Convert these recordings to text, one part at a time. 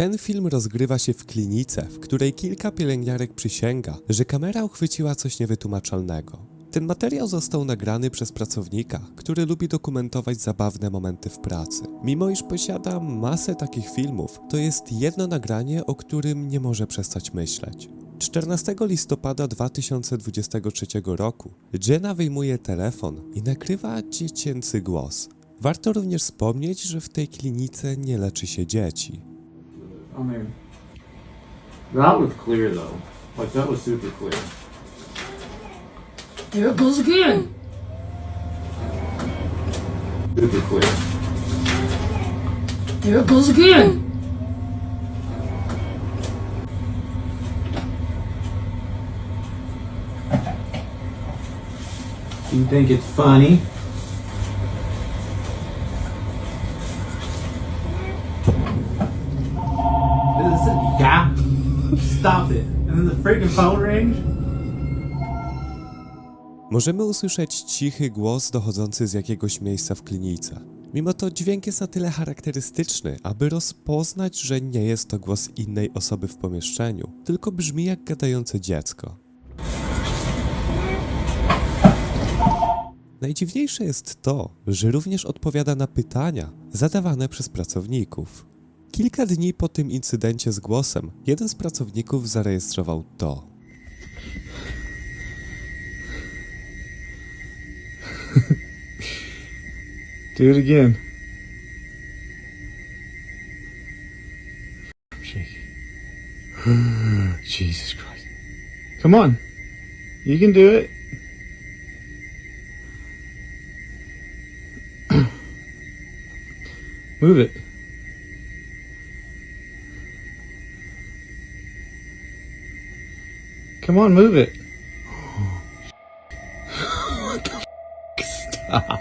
Ten film rozgrywa się w klinice, w której kilka pielęgniarek przysięga, że kamera uchwyciła coś niewytłumaczalnego. Ten materiał został nagrany przez pracownika, który lubi dokumentować zabawne momenty w pracy. Mimo iż posiada masę takich filmów, to jest jedno nagranie, o którym nie może przestać myśleć. 14 listopada 2023 roku Jenna wyjmuje telefon i nagrywa dziecięcy głos. Warto również wspomnieć, że w tej klinice nie leczy się dzieci. I mean, that was clear though. Like that was super clear. There it goes again. Super clear. There it goes again. You think it's funny? Możemy usłyszeć cichy głos dochodzący z jakiegoś miejsca w klinice. Mimo to dźwięk jest na tyle charakterystyczny, aby rozpoznać, że nie jest to głos innej osoby w pomieszczeniu, tylko brzmi jak gadające dziecko. Najdziwniejsze jest to, że również odpowiada na pytania zadawane przez pracowników. Kilka dni po tym incydencie z głosem, jeden z pracowników zarejestrował to. Do it again. I'm shaking. Jesus Christ. Come on. You can do it. Move it. Come on, move it. what the f- Stop.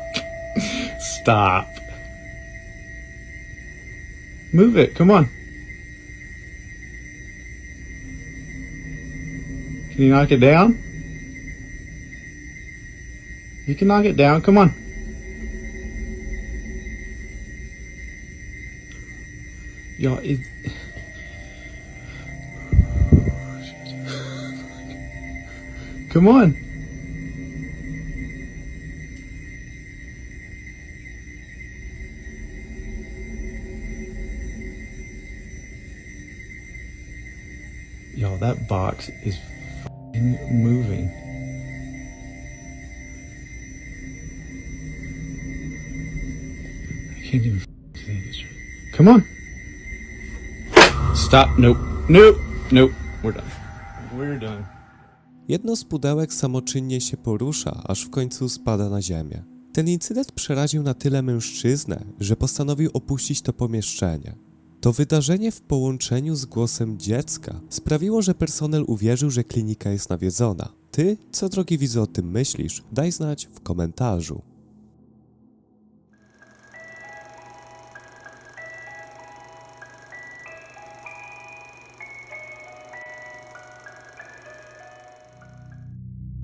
Stop. Move it. Come on. Can you knock it down? You can knock it down. Come on. Y'all, it. Come on. Y'all, that box is moving. I can't even this. Come on. Stop. Nope. Nope. Nope. We're done. We're done. Jedno z pudełek samoczynnie się porusza, aż w końcu spada na ziemię. Ten incydent przeraził na tyle mężczyznę, że postanowił opuścić to pomieszczenie. To wydarzenie w połączeniu z głosem dziecka sprawiło, że personel uwierzył, że klinika jest nawiedzona. Ty, co drogi widzu o tym myślisz, daj znać w komentarzu.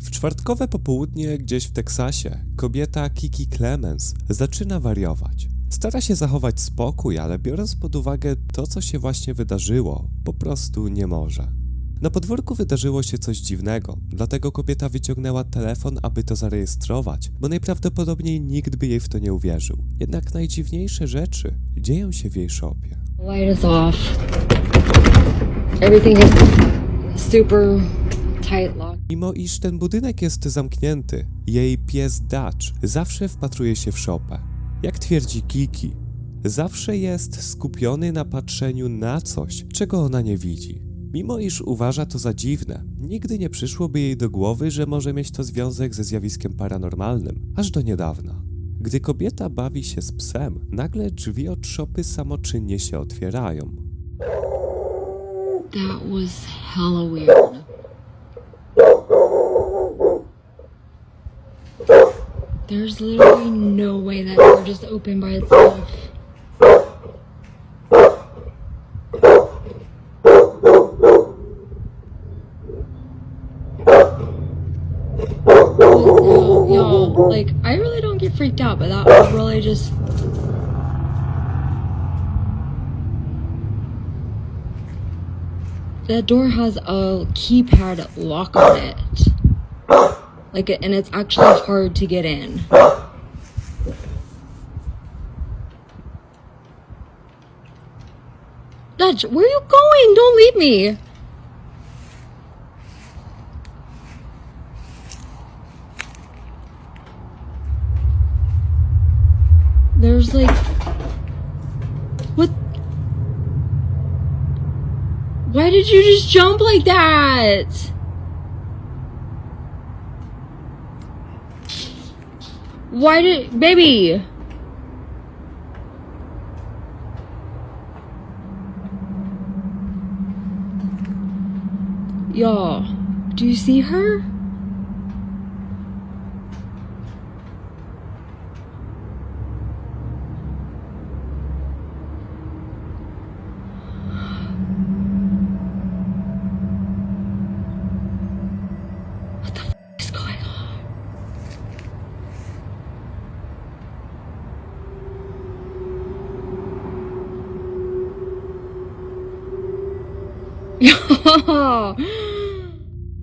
W czwartkowe popołudnie gdzieś w Teksasie kobieta Kiki Clemens zaczyna wariować. Stara się zachować spokój, ale biorąc pod uwagę to, co się właśnie wydarzyło, po prostu nie może. Na podwórku wydarzyło się coś dziwnego, dlatego kobieta wyciągnęła telefon, aby to zarejestrować, bo najprawdopodobniej nikt by jej w to nie uwierzył. Jednak najdziwniejsze rzeczy dzieją się w jej szopie. Light is off. Everything is super tight locked. Mimo iż ten budynek jest zamknięty, jej pies Dutch zawsze wpatruje się w szopę. Jak twierdzi Kiki, zawsze jest skupiony na patrzeniu na coś, czego ona nie widzi. Mimo iż uważa to za dziwne, nigdy nie przyszłoby jej do głowy, że może mieć to związek ze zjawiskiem paranormalnym, aż do niedawna. Gdy kobieta bawi się z psem, nagle drzwi od szopy samoczynnie się otwierają. That was hella There's literally no way that door just opened by itself. Y'all, like, I really don't get freaked out, but that was really just that door has a keypad lock on it. Like, and it's actually hard to get in. Dutch, where are you going? Don't leave me. There's like. What? Why did you just jump like that? Why did. Baby! Y'all, do you see her?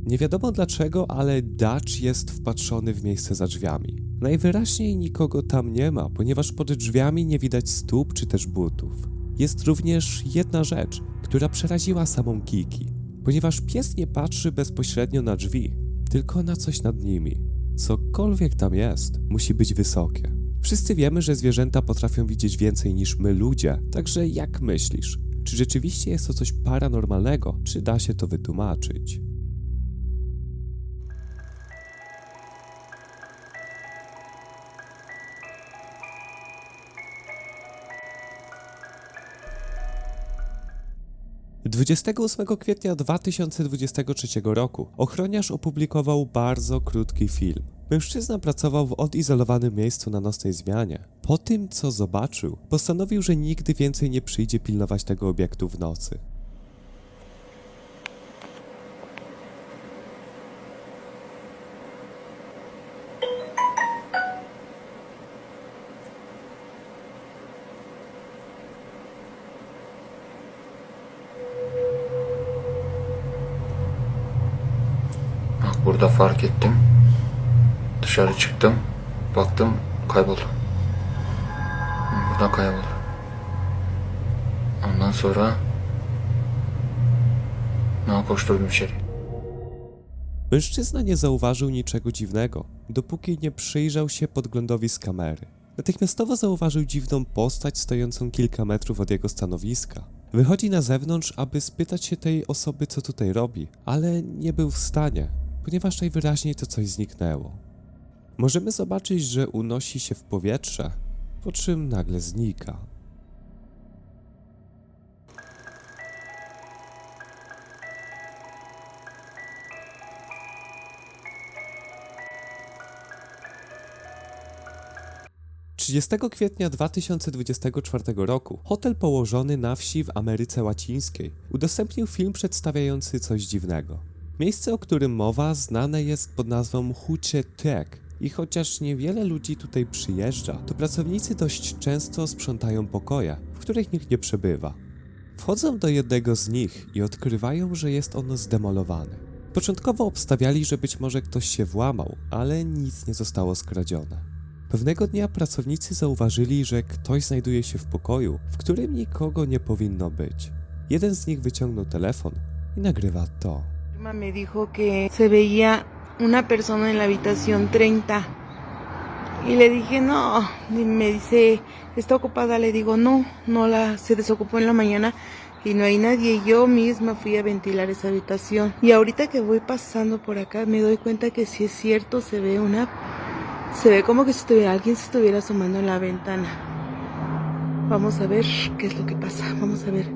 Nie wiadomo dlaczego, ale Dutch jest wpatrzony w miejsce za drzwiami. Najwyraźniej nikogo tam nie ma, ponieważ pod drzwiami nie widać stóp czy też butów. Jest również jedna rzecz, która przeraziła samą Kiki, ponieważ pies nie patrzy bezpośrednio na drzwi, tylko na coś nad nimi. Cokolwiek tam jest, musi być wysokie. Wszyscy wiemy, że zwierzęta potrafią widzieć więcej niż my ludzie, także jak myślisz? Czy rzeczywiście jest to coś paranormalnego, czy da się to wytłumaczyć? Dwudziestego 28 kwietnia 2023 roku ochroniarz opublikował bardzo krótki film. Mężczyzna pracował w odizolowanym miejscu na nocnej zmianie. Po tym, co zobaczył, postanowił, że nigdy więcej nie przyjdzie pilnować tego obiektu w nocy. Burada fark ettim. Dışarı çıktım. Baktım kayboldu. Buradan kayboldu. Ondan sonra no koşturdum içeri. Mężczyzna nie zauważył niczego dziwnego, dopóki nie przyjrzał się podglądowi z kamery. Natychmiastowo zauważył dziwną postać stojącą kilka metrów od jego stanowiska. Wychodzi na zewnątrz, aby spytać się tej osoby, co tutaj robi, ale nie był w stanie, ponieważ najwyraźniej to coś zniknęło. Możemy zobaczyć, że unosi się w powietrze, po czym nagle znika. Trzydziestego kwietnia 2024 roku hotel położony na wsi w Ameryce Łacińskiej udostępnił film przedstawiający coś dziwnego. Miejsce, o którym mowa, znane jest pod nazwą Hucie Tek i chociaż niewiele ludzi tutaj przyjeżdża, to pracownicy dość często sprzątają pokoje, w których nikt nie przebywa. Wchodzą do jednego z nich i odkrywają, że jest ono zdemolowane. Początkowo obstawiali, że być może ktoś się włamał, ale nic nie zostało skradzione. Pewnego dnia pracownicy zauważyli, że ktoś znajduje się w pokoju, w którym nikogo nie powinno być. Jeden z nich wyciągnął telefon i nagrywa to. Una persona en la habitación 30. Y le dije, no, y me dice, ¿está ocupada? Le digo, no, no la, se desocupó en la mañana y no hay nadie. Yo misma fui a ventilar esa habitación. Y ahorita que voy pasando por acá me doy cuenta que si es cierto, se ve una, se ve como que si estuviera, alguien se estuviera asomando en la ventana. Vamos a ver qué es lo que pasa, vamos a ver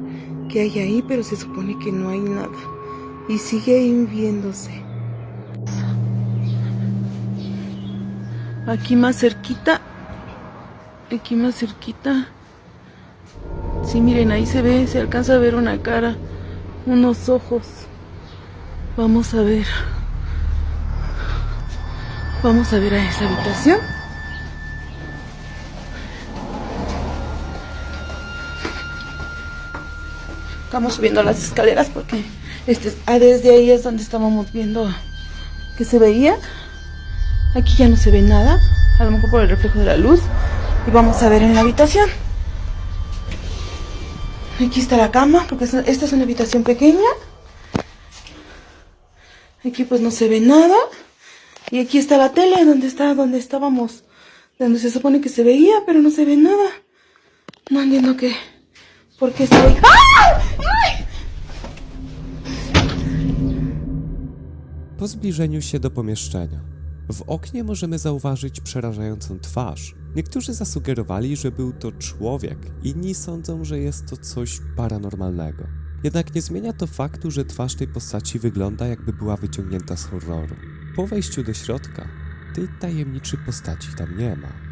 qué hay ahí, pero se supone que no hay nada y sigue ahí viéndose. Aquí más cerquita, aquí más cerquita. Sí, miren, ahí se ve, se alcanza a ver una cara, unos ojos. Vamos a ver. Vamos a ver a esa habitación. Estamos subiendo las escaleras porque este, ah, desde ahí es donde estábamos viendo que se veía. Aquí ya no se ve nada, a lo mejor por el reflejo de la luz. Y vamos a ver en la habitación. Aquí está la cama, porque es- esta es una habitación pequeña. Aquí pues no se ve nada. Y aquí está la tele, donde está, donde estábamos, donde se supone que se veía, pero no se ve nada. No entiendo qué. ¿Por qué se ve? ¡Ah! Po się do pomieszczenia, w oknie możemy zauważyć przerażającą twarz. Niektórzy zasugerowali, że był to człowiek, inni sądzą, że jest to coś paranormalnego. Jednak nie zmienia to faktu, że twarz tej postaci wygląda jakby była wyciągnięta z horroru. Po wejściu do środka, tej tajemniczej postaci tam nie ma.